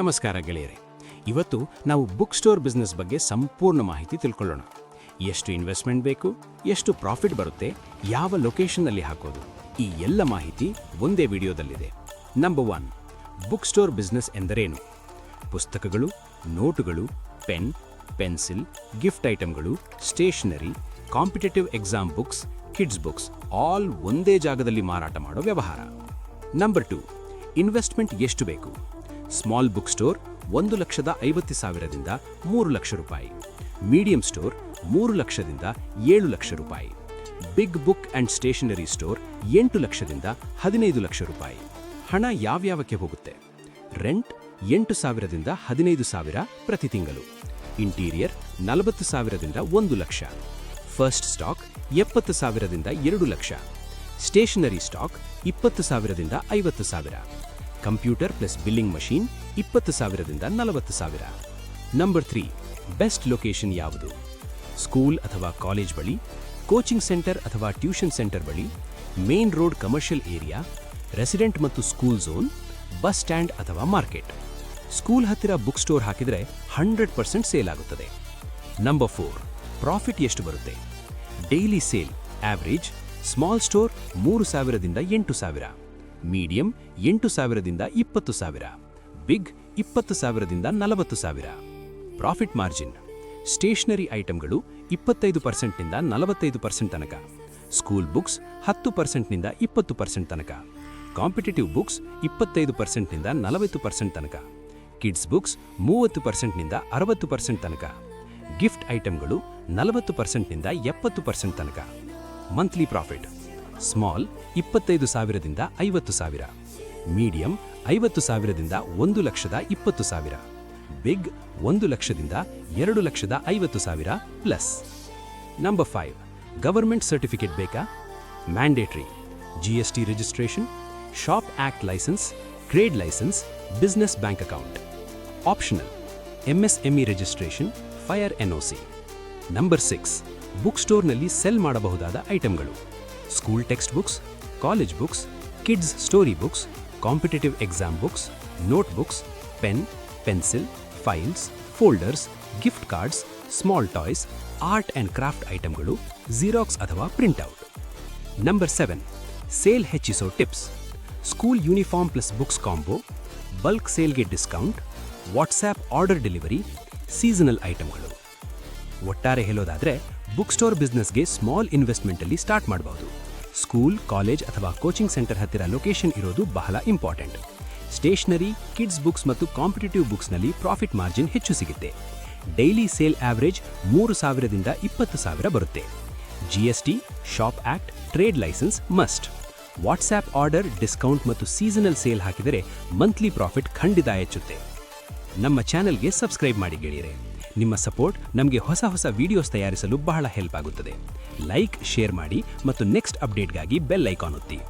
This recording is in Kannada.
ನಮಸ್ಕಾರ ಗೆಳೆಯರೆ. ಇವತ್ತು ನಾವು ಬುಕ್ ಸ್ಟೋರ್ ಬಿಸ್ನೆಸ್ ಬಗ್ಗೆ ಸಂಪೂರ್ಣ ಮಾಹಿತಿ ತಿಳ್ಕೊಳ್ಳೋಣ. ಎಷ್ಟು ಇನ್ವೆಸ್ಟ್ಮೆಂಟ್ ಬೇಕು, ಎಷ್ಟು ಪ್ರಾಫಿಟ್ ಬರುತ್ತೆ, ಯಾವ ಲೊಕೇಶನ್ನಲ್ಲಿ ಹಾಕೋದು, ಈ ಎಲ್ಲ ಮಾಹಿತಿ ಒಂದೇ ವಿಡಿಯೋದಲ್ಲಿದೆ. Number one book store business ಎಂದರೇನು? ಪುಸ್ತಕಗಳು, ನೋಟುಗಳು, ಪೆನ್, ಪೆನ್ಸಿಲ್, ಗಿಫ್ಟ್ ಐಟಮ್ಗಳು stationery, competitive exam books, kids books, all ಒಂದೇ ಜಾಗದಲ್ಲಿ ಮಾರಾಟ ಮಾಡೋ ವ್ಯವಹಾರ. ನಂಬರ್ ಟು ಇನ್ವೆಸ್ಟ್ಮೆಂಟ್ ಎಷ್ಟು ಬೇಕು? ಸ್ಮಾಲ್ ಬುಕ್ ಸ್ಟೋರ್ ಒಂದು ಲಕ್ಷದ ಐವತ್ತು ಸಾವಿರದಿಂದ ಮೂರು ಲಕ್ಷ ರೂಪಾಯಿ. ಮೀಡಿಯಂ ಸ್ಟೋರ್ ಮೂರು ಲಕ್ಷದಿಂದ ಏಳು ಲಕ್ಷ ರೂಪಾಯಿ. Big book and stationery store ಎಂಟು ಲಕ್ಷದಿಂದ ಹದಿನೈದು ಲಕ್ಷ ರೂಪಾಯಿ. ಹಣ ಯಾವ್ಯಾವಕ್ಕೆ ಹೋಗುತ್ತೆ? ರೆಂಟ್ ಎಂಟು ಸಾವಿರದಿಂದ ಹದಿನೈದು ಸಾವಿರ ಪ್ರತಿ ತಿಂಗಳು. ಇಂಟೀರಿಯರ್ ನಲವತ್ತು ಸಾವಿರದಿಂದ ಒಂದು ಲಕ್ಷ. ಫಸ್ಟ್ ಸ್ಟಾಕ್ ಎಪ್ಪತ್ತು ಸಾವಿರದಿಂದ ಎರಡು ಲಕ್ಷ. ಸ್ಟೇಷನರಿ ಸ್ಟಾಕ್ ಇಪ್ಪತ್ತು ಸಾವಿರದಿಂದ ಐವತ್ತು ಸಾವಿರ. ಕಂಪ್ಯೂಟರ್ ಪ್ಲಸ್ ಬಿಲ್ಲಿಂಗ್ ಮಷೀನ್ ಇಪ್ಪತ್ತು ಸಾವಿರದಿಂದ ನಲವತ್ತು ಸಾವಿರ. ನಂಬರ್ ತ್ರೀ, ಬೆಸ್ಟ್ ಲೊಕೇಶನ್ ಯಾವುದು? ಸ್ಕೂಲ್ ಅಥವಾ ಕಾಲೇಜ್ ಬಳಿ, ಕೋಚಿಂಗ್ ಸೆಂಟರ್ ಅಥವಾ ಟ್ಯೂಷನ್ ಸೆಂಟರ್ ಬಳಿ, main road commercial area, resident ಮತ್ತು ಸ್ಕೂಲ್ ಝೋನ್, ಬಸ್ ಸ್ಟ್ಯಾಂಡ್ ಅಥವಾ ಮಾರ್ಕೆಟ್. ಸ್ಕೂಲ್ ಹತ್ತಿರ ಬುಕ್ ಸ್ಟೋರ್ ಹಾಕಿದರೆ ಹಂಡ್ರೆಡ್ ಪರ್ಸೆಂಟ್ ಸೇಲ್ ಆಗುತ್ತದೆ. ನಂಬರ್ ಫೋರ್, ಪ್ರಾಫಿಟ್ ಎಷ್ಟು ಬರುತ್ತೆ? Daily sale, average, small store ಮೂರು ಸಾವಿರದಿಂದ ಎಂಟು ಸಾವಿರ. ಮೀಡಿಯಂ ಎಂಟು ಸಾವಿರದಿಂದ ಇಪ್ಪತ್ತು ಸಾವಿರ. ಬಿಗ್ ಇಪ್ಪತ್ತು ಸಾವಿರದಿಂದ ನಲವತ್ತು ಸಾವಿರ. Profit margin. ಸ್ಟೇಷನರಿ ಐಟಂಗಳು ಇಪ್ಪತ್ತೈದು ಪರ್ಸೆಂಟ್ನಿಂದ ನಲವತ್ತೈದು ಪರ್ಸೆಂಟ್ ತನಕ. ಸ್ಕೂಲ್ ಬುಕ್ಸ್ ಹತ್ತು ಪರ್ಸೆಂಟ್ನಿಂದ ಇಪ್ಪತ್ತು ಪರ್ಸೆಂಟ್ ತನಕ. ಕಾಂಪಿಟೇಟಿವ್ ಬುಕ್ಸ್ ಇಪ್ಪತ್ತೈದು ಪರ್ಸೆಂಟ್ನಿಂದ ನಲವತ್ತು ಪರ್ಸೆಂಟ್ ತನಕ. ಕಿಡ್ಸ್ ಬುಕ್ಸ್ ಮೂವತ್ತು ಪರ್ಸೆಂಟ್ನಿಂದ ಅರವತ್ತು ಪರ್ಸೆಂಟ್ ತನಕ. ಗಿಫ್ಟ್ ಐಟಂಗಳು ನಲವತ್ತು ಪರ್ಸೆಂಟ್ನಿಂದ ಎಪ್ಪತ್ತು ಪರ್ಸೆಂಟ್ ತನಕ. Monthly profit. ಸ್ಮಾಲ್ ಇಪ್ಪತ್ತೈದು ಸಾವಿರದಿಂದ ಐವತ್ತು ಸಾವಿರ. ಮೀಡಿಯಂ ಐವತ್ತು ಸಾವಿರದಿಂದ ಒಂದು ಲಕ್ಷದ ಇಪ್ಪತ್ತು ಸಾವಿರ. ಬಿಗ್ ಒಂದು ಲಕ್ಷದಿಂದ ಎರಡು ಲಕ್ಷದ ಐವತ್ತು ಸಾವಿರ plus. Number five, government certificate ಬೇಕಾ? Mandatory G S T registration shop act licence trade licence business bank account optional MSME registration fire NOC number six book ಸ್ಟೋರ್ನಲ್ಲಿ ಸೆಲ್ ಮಾಡಬಹುದಾದ ಐಟಂಗಳು school text books college books kids story books competitive exam books note books pen pencil files folders gift cards small toys art and craft ಐಟಂಗಳು ಝೀರಾಕ್ಸ್ ಅಥವಾ ಪ್ರಿಂಟ್ಔಟ್ ನಂಬರ್ ಸೆವೆನ್ ಸೇಲ್ ಹೆಚ್ಚಿಸೋ tips school uniform plus books combo bulk ಸೇಲ್ಗೆ discount WhatsApp order delivery seasonal ಐಟಂಗಳು ಒಟ್ಟಾರೆ ಹೇಳೋದಾದ್ರೆ ಬುಕ್ ಸ್ಟೋರ್ ಬಿಸ್ನೆಸ್ಗೆ ಸ್ಮಾಲ್ ಇನ್ವೆಸ್ಟ್ಮೆಂಟಲ್ಲಿ ಸ್ಟಾರ್ಟ್ ಮಾಡಬಹುದು ಸ್ಕೂಲ್, ಕಾಲೇಜ್ ಅಥವಾ ಕೋಚಿಂಗ್ ಸೆಂಟರ್ ಹತ್ತಿರ ಲೊಕೇಶನ್ ಇರೋದು ಬಹಳ ಇಂಪಾರ್ಟೆಂಟ್. ಸ್ಟೇಷನರಿ, ಕಿಡ್ಸ್ ಬುಕ್ಸ್ ಮತ್ತು ಕಾಂಪಿಟೇಟಿವ್ ಬುಕ್ಸ್ನಲ್ಲಿ ಪ್ರಾಫಿಟ್ ಮಾರ್ಜಿನ್ ಹೆಚ್ಚು ಸಿಗುತ್ತೆ. ಡೈಲಿ ಸೇಲ್ ಆವರೇಜ್ ಮೂರು ಸಾವಿರದಿಂದ ಇಪ್ಪತ್ತು ಸಾವಿರ ಬರುತ್ತೆ. GST shop act trade licence must WhatsApp order discount ಮತ್ತು ಸೀಸನಲ್ ಸೇಲ್ ಹಾಕಿದರೆ ಮಂತ್ಲಿ ಪ್ರಾಫಿಟ್ ಖಂಡಿತ ಹೆಚ್ಚುತ್ತೆ. ನಮ್ಮ ಚಾನೆಲ್ಗೆ ಸಬ್ಸ್ಕ್ರೈಬ್ ಮಾಡಿ ಗೆಳೆಯರೆ. ನಿಮ್ಮ ಸಪೋರ್ಟ್ ನಮಗೆ ಹೊಸ ಹೊಸ ವಿಡಿಯೋಸ್ ತಯಾರಿಸಲು ಬಹಳ ಹೆಲ್ಪ್ ಆಗುತ್ತದೆ. ಲೈಕ್ ಶೇರ್ ಮಾಡಿ ಮತ್ತು ನೆಕ್ಸ್ಟ್ ಅಪ್ಡೇಟ್ಗಾಗಿ ಬೆಲ್ ಐಕಾನ್ ಒತ್ತಿ.